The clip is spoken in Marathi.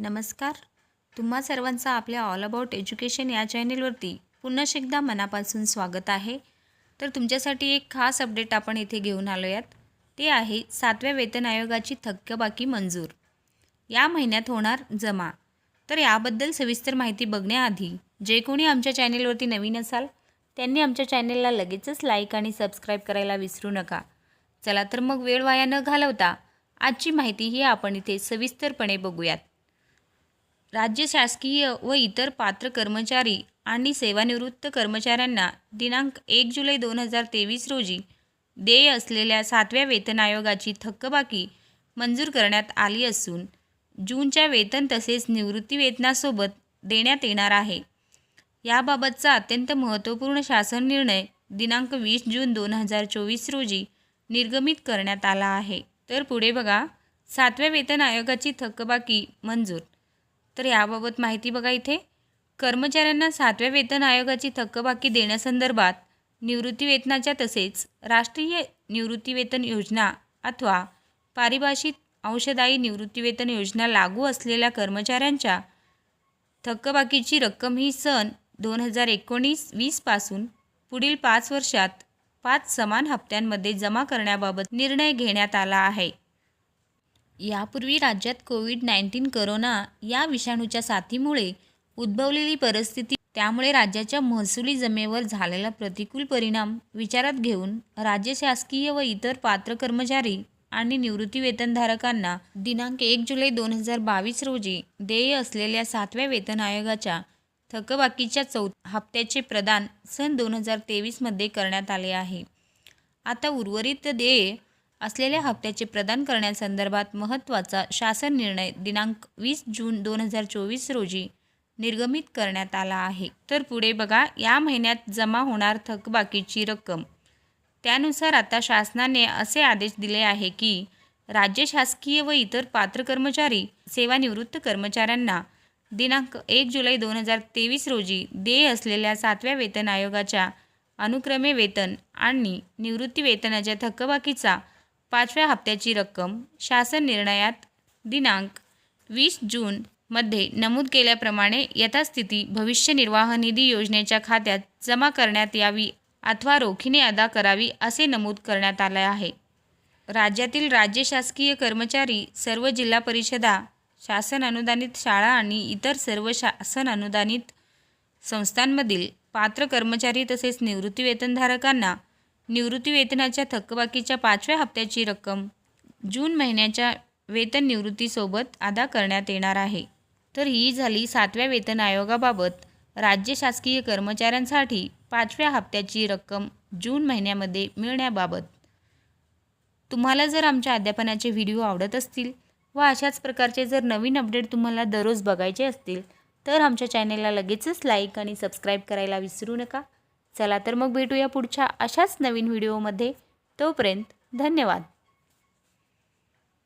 नमस्कार. तुम्हा सर्वांचं आपल्या ऑल अबाउट एज्युकेशन या चॅनेलवरती पुन्हा एकदा मनापासून स्वागत आहे. तर तुमच्यासाठी एक खास अपडेट आपण इथे घेऊन आलो ते आहे सातव्या वेतन आयोगाची थक्कबाकी मंजूर. या महिन्यात होणार जमा. तर याबद्दल सविस्तर माहिती बघण्याआधी जे कोणी आमच्या चॅनेलवरती नवीन असाल त्यांनी आमच्या चॅनेलला लगेचच लाईक आणि सबस्क्राईब करायला विसरू नका. चला तर मग वेळ वाया न घालवता आजची माहिती ही आपण इथे सविस्तरपणे बघूयात. राज्य शासकीय व इतर पात्र कर्मचारी आणि सेवानिवृत्त कर्मचाऱ्यांना दिनांक एक जुलै दोन हजार तेवीस रोजी देय असलेल्या सातव्या वेतन आयोगाची थकबाकी मंजूर करण्यात आली असून जूनच्या वेतन तसेच निवृत्ती वेतनासोबत देण्यात येणार आहे. याबाबतचा अत्यंत महत्त्वपूर्ण शासन निर्णय दिनांक वीस जून दोन हजार चोवीस रोजी निर्गमित करण्यात आला आहे. तर पुढे बघा सातव्या वेतन आयोगाची थकबाकी मंजूर तर याबाबत माहिती बघा इथे. कर्मचाऱ्यांना सातव्या वेतन आयोगाची थकबाकी देण्यासंदर्भात निवृत्तीवेतनाच्या तसेच राष्ट्रीय निवृत्तीवेतन योजना अथवा पारिभाषित अंशदायी निवृत्तीवेतन योजना लागू असलेल्या कर्मचाऱ्यांच्या थकबाकीची रक्कम ही सन दोन हजार एकोणीस वीसपासून पुढील पाच वर्षात पाच समान हप्त्यांमध्ये जमा करण्याबाबत निर्णय घेण्यात आला आहे. यापूर्वी राज्यात कोविड नाईन्टीन करोना या विषाणूच्या साथीमुळे उद्भवलेली परिस्थिती त्यामुळे राज्याच्या महसुली जमेवर झालेला प्रतिकूल परिणाम विचारात घेऊन राज्य शासकीय व इतर पात्र कर्मचारी आणि निवृत्ती वेतनधारकांना दिनांक एक जुलै दोन हजार बावीस रोजी देय असलेल्या सातव्या वेतन आयोगाच्या थकबाकीच्या चौ हप्त्याचे प्रदान सन दोन हजार तेवीसमध्ये करण्यात आले आहे. आता उर्वरित देय असलेल्या हप्त्याचे प्रदान करण्यासंदर्भात महत्त्वाचा शासन निर्णय दिनांक वीस जून दोन हजार चोवीस रोजी निर्गमित करण्यात आला आहे. तर पुढे बघा या महिन्यात जमा होणार थकबाकीची रक्कम. त्यानुसार आता शासनाने असे आदेश दिले आहे की राज्य शासकीय व इतर पात्र कर्मचारी सेवानिवृत्त कर्मचाऱ्यांना दिनांक एक जुलै दोन हजार तेवीस रोजी देय असलेल्या सातव्या वेतन आयोगाच्या अनुक्रमे वेतन आणि निवृत्ती वेतनाच्या थकबाकीचा पाचव्या हप्त्याची रक्कम शासन निर्णयात दिनांक वीस जूनमध्ये नमूद केल्याप्रमाणे यथास्थिती भविष्य निर्वाह निधी योजनेच्या खात्यात जमा करण्यात यावी अथवा रोखीने अदा करावी असे नमूद करण्यात आले आहे. राज्यातील राज्य शासकीय कर्मचारी सर्व जिल्हा परिषदा शासन अनुदानित शाळा आणि इतर सर्व शासन अनुदानित संस्थांमधील पात्र कर्मचारी तसेच निवृत्तीवेतनधारकांना निवृत्तीवेतनाच्या निवृत्ती वेतनाच्या थकबाकीच्या पाचव्या हप्त्याची रक्कम जून महिन्याच्या वेतन निवृत्तीसोबत अदा करण्यात येणार आहे. तर ही झाली सातव्या वेतन आयोगाबाबत. राज्य शासकीय कर्मचाऱ्यांसाठी पाचव्या हप्त्याची रक्कम जून महिन्यामध्ये मिळण्याबाबत. तुम्हाला जर आमच्या अध्यापनाचे व्हिडिओ आवडत असतील व अशाच प्रकारचे जर नवीन अपडेट तुम्हाला दररोज बघायचे असतील तर आमच्या चॅनेलला लगेचच लाईक आणि सबस्क्राईब करायला विसरू नका. चला तर मग भेटूया पुढच्या अशाच नवीन व्हिडिओमध्ये. तोपर्यंत धन्यवाद.